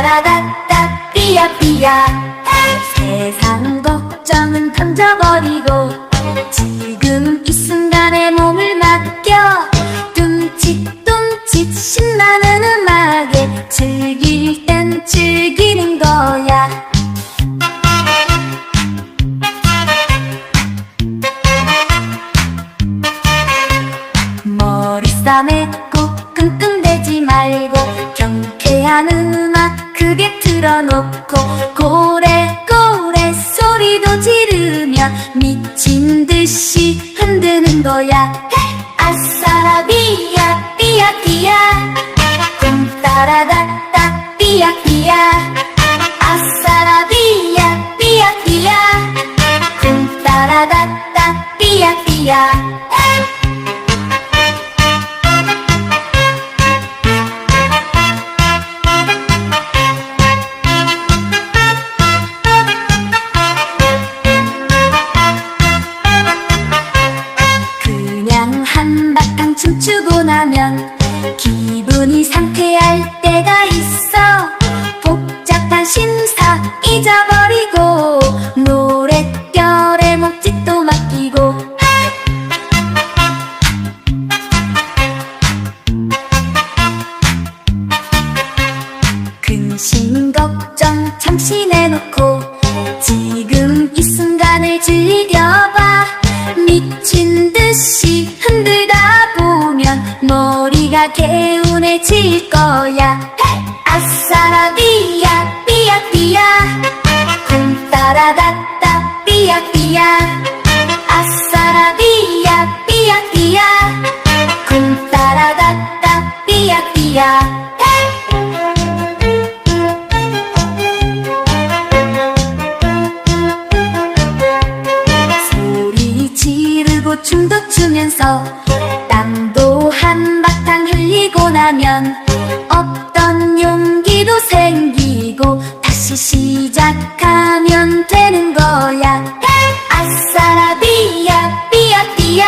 따라다따 삐야삐야. 세상 걱정은 던져버리고 지금 이 순간에 몸을 맡겨. 뚱칫뚱칫 신나는 음악에 즐길 땐 즐기는 거야. 머리 싸매고 끙끙대지 말고 경쾌한 음악 끌어놓고 고래고래 소리도 지르며 미친 듯이 흔드는 거야. 아싸라비야 삐약삐약 꿈 따라갔다 삐약삐약 나면 기분이 상쾌할 때가 있어. 복잡한 심사 잊어버리고 노랫결에 목짓도 맡기고. 근심 걱정 잠시 내놓고 지금 이 순간을 즐겨봐. 미친 듯이 흔들다 보면 머리가 개운해질 거야. 아싸라비야 삐약삐야. 쿵따라다따 삐약삐야. 아싸라비야 삐약삐야. 소리 지르고 춤도 추면서 흘리고 나면 없던 용기도 생기고 다시 시작하면 되는 거야. 아싸라비야 삐약삐야.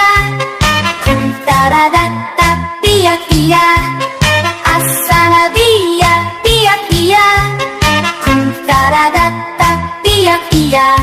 쿵따라다따 삐약삐야. 아싸라비야 삐약삐야. 쿵따라다따 삐약삐야